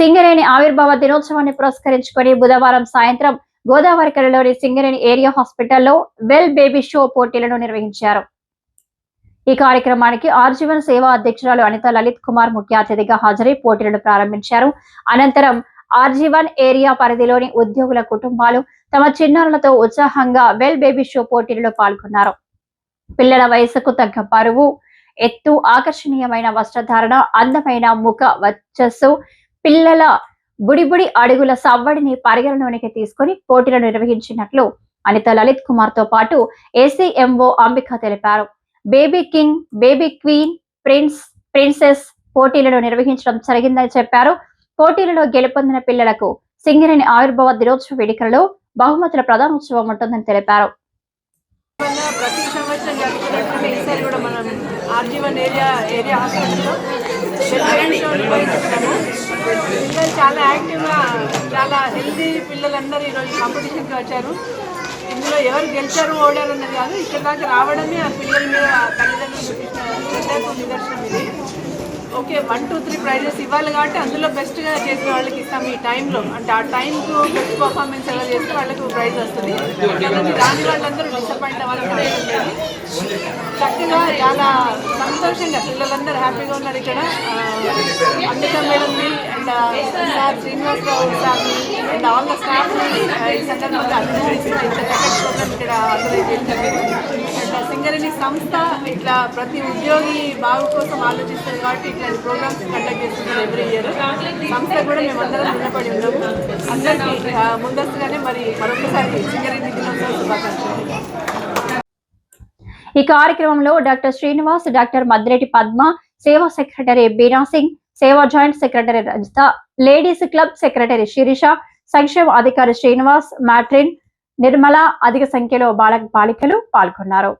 సింగరేణి ఆవిర్భావ దినోత్సవాన్ని పురస్కరించుకొని బుధవారం సాయంత్రం గోదావరికరలోని సింగరేణి ఏరియా హాస్పిటల్లో వెల్ బేబీ షో పోటీలను నిర్వహించారు. ఈ కార్యక్రమానికి ఆర్జీవన్ సేవా అధ్యక్షురాలు అనిత లలిత్ కుమార్ ముఖ్య అతిథిగా హాజరై పోటీలను ప్రారంభించారు. అనంతరం ఆర్జీవన్ ఏరియా పరిధిలోని ఉద్యోగుల కుటుంబాలు తమ చిన్నారులతో ఉత్సాహంగా వెల్ బేబీ షో పోటీలలో పాల్గొన్నారు. పిల్లల వయసుకు తగ్గ బరువు ఎత్తు ఆకర్షణీయమైన వస్త్రధారణ అందమైన ముఖ వచ్చస్సు పిల్లల బుడిబుడి అడుగుల సవ్వడిని పరిగణలోనికి తీసుకొని పోటీలను నిర్వహించినట్లు అనిత లలిత్ కుమార్తో పాటు ఏసీఎంఓ అంబిక తెలిపారు. Baby king baby queen prince princess పోటీలను నిర్వహించడం జరిగిందని చెప్పారు. పోటీలలో గెలుపొందిన పిల్లలకు సింగరేణి ఆవిర్భావ దినోత్సవ వేడుకలలో బహుమతుల ప్రధానోత్సవం ఉంటుందని తెలిపారు. ప్రతి సంవత్సరం జరుగుతున్నటువంటి ఈసారి కూడా మనం ఆర్జీవన్ ఏరియా ఏరియా హాస్పిటల్లో పిల్లలు చాలా యాక్టివ్గా చాలా హెల్తీ పిల్లలందరూ ఈరోజు కాంపిటీషన్కి వచ్చారు ఇందులో ఎవరు గెలిచారు ఓడారు అన్నది కాదు ఇక్కడ దాకా రావడమే ఆ పిల్లల మీద ఆ తల్లిదండ్రులు నిదర్శనం ఇది okay one two three prizes ఇవ్వాలి కాబట్టి అందులో బెస్ట్గా చేసిన వాళ్ళకి ఇస్తాం ఈ టైంలో. అంటే ఆ టైంకు బెస్ట్ పర్ఫార్మెన్స్ ఎలా చేస్తే వాళ్ళకి? ప్రైజ్ వస్తుంది దాని వాళ్ళందరూ డిసప్పాయింట్ అవ్వాలని అవసరం చక్కగా చాలా సంతోషంగా పిల్లలందరూ హ్యాపీగా ఉన్నారు ఇక్కడ. అమిత మేడంని అండ్ సార్ శ్రీనివాస్ శ్రీనివాసరావు సార్ని అండ్ ఆల్ ద స్టాఫ్ ఈ సందర్భంగా అభినందిస్తుంది ఇంత చక్కటి ప్రోగ్రామ్ ఇక్కడ ఆర్గనైజ్ చేశారు అండ్ సింగరేణి సంస్థ ఇట్లా ప్రతి ఉద్యోగి బాగు కోసం ఆలోచిస్తుంది కాబట్టి ఇట్లాంటి ప్రోగ్రామ్స్ కండక్ట్ చేస్తున్నారు ఎవ్రీ ఇయర్ సంస్థ కూడా మేమందరం రుణపడి ఉన్నాము అందరికీ ముందస్తుగానే మరి మరొకసారి సింగరేణి దినోత్సవ శుభాకాంక్షలు. ఈ కార్యక్రమంలో doctor Srinivas doctor Madreddy Padma Seva secretary Beena Singh Seva joint secretary Rajitha ladies club secretary Sirisha సంక్షేమ అధికారి శ్రీనివాస్ మ్యాట్రిన్ నిర్మల అధిక సంఖ్యలో బాల బాలికలు పాల్గొన్నారు.